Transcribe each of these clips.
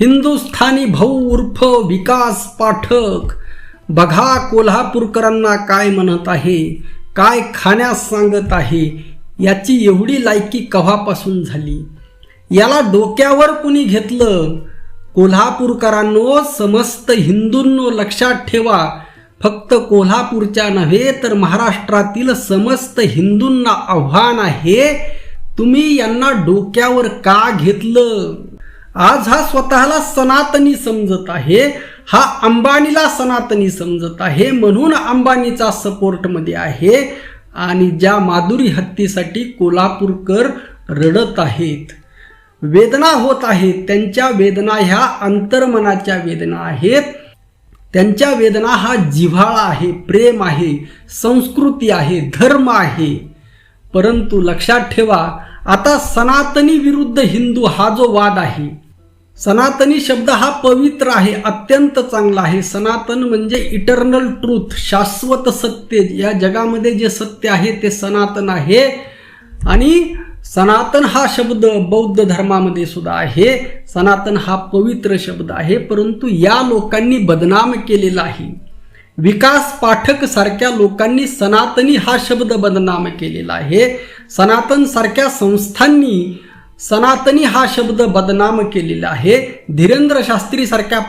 हिंदुस्थानी भाऊ उर्फ विकास पाठक. बघा कोल्हापूरकरांना काय म्हणत आहे काय खाण्यास सांगत आहे याची एवढी लायकी कव्हापासून झाली? याला डोक्यावर कुणी घेतलं? कोल्हापूरकरांनो समस्त हिंदूंनो लक्षात ठेवा फक्त कोल्हापूरच्या नव्हे तर महाराष्ट्रातील समस्त हिंदूंना आव्हान आहे तुम्ही यांना डोक्यावर का घेतलं? आज हा स्वतःला सनातनी समजत आहे हा अंबानीला सनातनी समजत आहे म्हणून अंबानीचा सपोर्टमध्ये आहे आणि ज्या माधुरी हत्तीसाठी कोल्हापूरकर रडत आहेत. वेदना होत आहेत त्यांच्या वेदना ह्या अंतर्मनाच्या वेदना आहेत. त्यांच्या वेदना हा जिव्हाळा आहे प्रेम आहे संस्कृती आहे धर्म आहे. परंतु लक्षात ठेवा आता सनातनी विरुद्ध हिंदू हा जो वाद आहे सनातनी शब्द हा पवित्र आहे अत्यंत चांगला आहे. सनातन म्हणजे इटर्नल ट्रूथ शाश्वत सत्य. या जगामध्ये जे सत्य आहे ते सनातन आहे. आणि सनातन हा शब्द बौद्ध धर्मामध्ये सुद्धा आहे. सनातन हा पवित्र शब्द आहे. परंतु या लोकांनी बदनाम केलेला आहे. विकास पाठक सारख्या लोकांनी सनातनी हा शब्द बदनाम केलेला आहे. सनातन सारख्या संस्थांनी सनातनी हा शब्द बदनाम केलेला आहे. धीरेंद्र शास्त्री सारख्या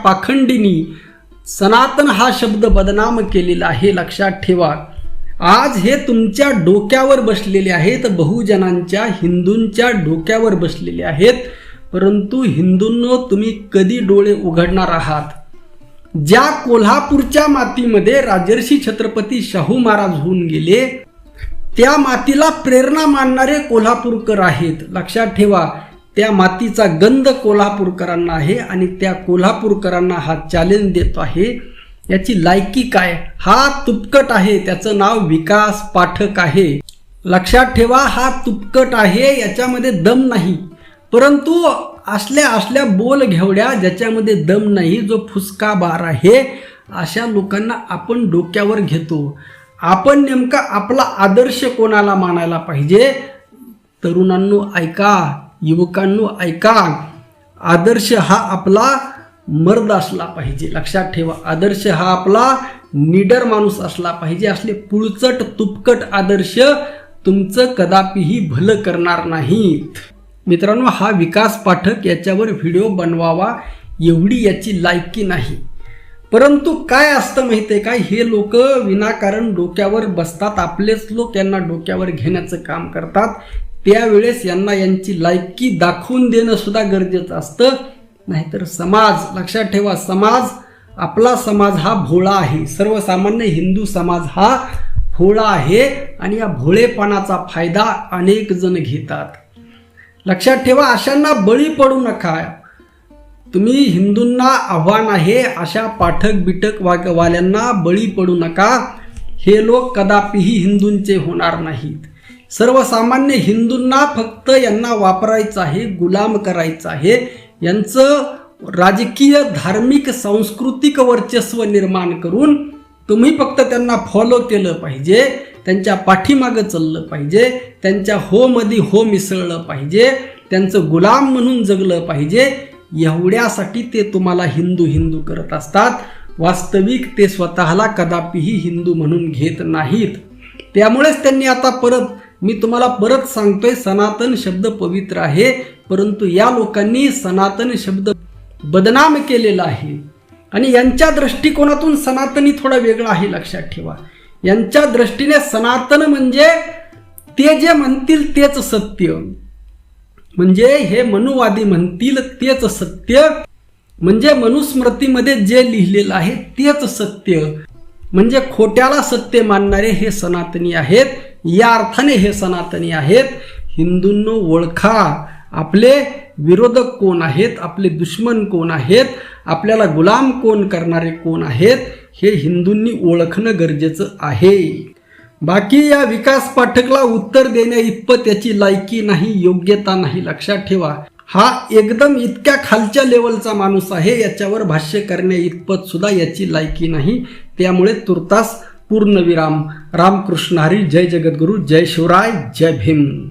सनातन हा शब्द बदनाम केलेला आहे. लक्षात ठेवा. आज हे तुमच्या डोक्यावर बसलेले आहेत. बहुजनांच्या हिंदूंच्या डोक्यावर बसलेले आहेत. परंतु हिंदूंनो तुम्ही कधी डोळे उघडणार आहात? ज्या कोल्हापूरच्या मातीमध्ये राजर्षी छत्रपती शाहू महाराज होऊन गेले त्या मातीला प्रेरणा मानणारे कोल्हापूरकर आहेत. लक्षात ठेवा त्या मातीचा गंध कोल्हापूरकरांना आहे आणि त्या कोल्हापूरकरांना हा चॅलेंज देतो आहे. याची लायकी काय? हा तुपकट आहे त्याचं नाव विकास पाठक आहे. लक्षात ठेवा हा तुपकट आहे याच्यामध्ये दम नाही. परंतु असल्या असल्या बोल घेवड्या ज्याच्यामध्ये दम नाही जो फुसका बार आहे अशा लोकांना आपण डोक्यावर घेतो. आपण नेमका आपला आदर्श कोणाला मानायला पाहिजे? तरुणांनो ऐका युवकांनो ऐका. आदर्श हा आपला मर्द असला पाहिजे. लक्षात ठेवा आदर्श हा आपला निडर माणूस असला पाहिजे. असले पुळचट तुपकट आदर्श तुमचं कदापिही भलं करणार नाहीत. मित्रांनो हा विकास पाठक याच्यावर व्हिडिओ बनवावा. एवढी याची लायकी नाही. परंतु काय असतं माहिती आहे काय हे लोक विनाकारण डोक्यावर बसतात. आपलेच लोक यांना डोक्यावर घेण्याचं काम करतात. त्यावेळेस यांना यांची लायकी दाखवून देणं सुद्धा गरजेचं असतं. नाहीतर समाज लक्षात ठेवा समाज आपला समाज हा भोळा आहे. सर्वसामान्य हिंदू समाज हा भोळा आहे आणि या भोळेपणाचा फायदा अनेक जण घेतात. लक्षात ठेवा अशांना बळी पडू नका. तुम्ही हिंदूंना आव्हान आहे अशा पाठक बिटक वागवाल्यांना बळी पडू नका. हे लोक कदापिही हिंदूंचे होणार नाहीत. सर्वसामान्य हिंदूंना फक्त यांना वापरायचं आहे गुलाम करायचं आहे. यांचं राजकीय धार्मिक सांस्कृतिक वर्चस्व निर्माण करून तुम्ही फक्त त्यांना फॉलो केलं पाहिजे त्यांच्या पाठीमागं चाललं पाहिजे त्यांच्या हो मध्ये हो मिसळलं पाहिजे त्यांचं गुलाम म्हणून जगलं पाहिजे. एवढ्यासाठी ते तुम्हाला हिंदू हिंदू करत असतात. वास्तविक ते स्वतःला कदापिही हिंदू म्हणून घेत नाहीत. त्यामुळेच त्यांनी आता परत मी तुम्हाला परत सांगतोय सनातन शब्द पवित्र आहे. परंतु या लोकांनी सनातन शब्द बदनाम केलेला आहे. आणि यांच्या दृष्टिकोनातून सनातनी थोडा वेगळा आहे लक्षात ठेवा. यांच्या दृष्टीने सनातन म्हणजे ते जे म्हणतील तेच सत्य. म्हणजे हे मनुवादी म्हणतील तेच सत्य. म्हणजे मनुस्मृतीमध्ये जे लिहिलेलं आहे तेच सत्य. म्हणजे खोट्याला सत्य मानणारे हे सनातनी आहेत. या अर्थाने हे सनातनी आहेत. हिंदूंनो ओळखा. आपले विरोधक कोण आहेत? आपले दुश्मन कोण आहेत? आपल्याला गुलाम कोण करणारे कोण आहेत? हे हिंदूंनी ओळखणं गरजेचं आहे. बाकी या विकास पाठकला उत्तर देण्या इतपत याची लायकी नाही योग्यता नाही. लक्षात ठेवा हा एकदम इतक्या खालच्या लेवलचा माणूस आहे याच्यावर भाष्य करण्या इतपत सुद्धा याची लायकी नाही. त्यामुळे तुर्तास पूर्णविराम. रामकृष्ण हरी जय जगद्गुरु जय शिवराय जय भीम.